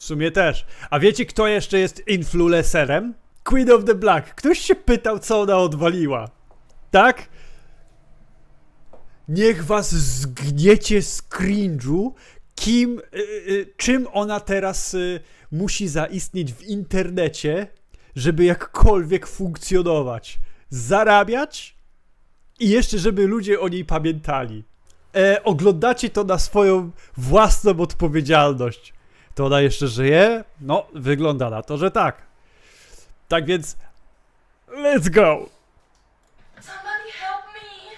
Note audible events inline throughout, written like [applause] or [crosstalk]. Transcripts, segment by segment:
W sumie też. A wiecie, kto jeszcze jest influencerem? Queen of the Black. Ktoś się pytał, co ona odwaliła. Tak? Niech was zgniecie z cringe'u, kim, y, y, czym ona teraz y, musi zaistnieć w internecie, żeby jakkolwiek funkcjonować. Zarabiać i jeszcze, żeby ludzie o niej pamiętali. E, oglądacie to na swoją własną odpowiedzialność. To ona jeszcze żyje? No, wygląda na to, że tak. Tak więc, let's go! Somebody help me.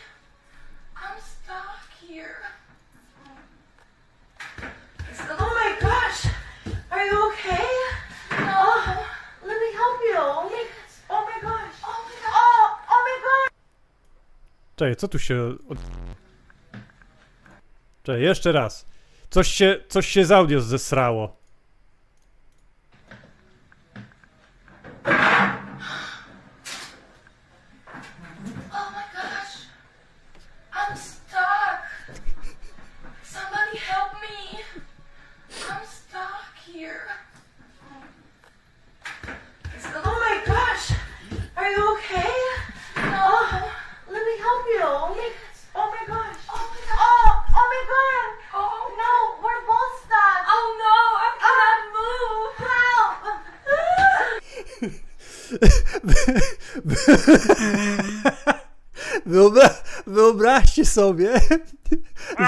I'm stuck here. Oh my gosh. Are you okay? No. Oh, let me help you. Oh my, oh my gosh. Oh my gosh. Oh, oh my gosh. Czekaj, co tu się... od- Czekaj, jeszcze raz. Coś się, coś się z audio zesrało. Oh here. Oh my gosh. Are you okay? No. let me help you. Oh my, oh my gosh. Oh my god. Oh, oh my god. Oh no, we're both stuck. Oh no, I can't move. Help. [laughs] Wyobra wyobraźcie sobie,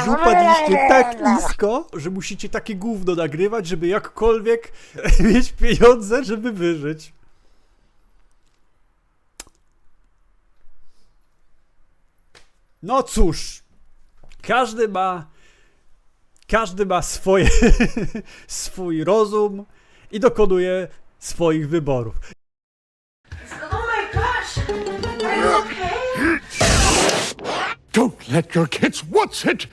że upadliście tak nisko, że musicie takie gówno nagrywać, żeby jakkolwiek [laughs] mieć pieniądze, żeby wyżyć. No cóż, każdy ma, każdy ma swoje, [laughs] swój rozum i dokonuje swoich wyborów. Are you okay? Don't let your kids watch it!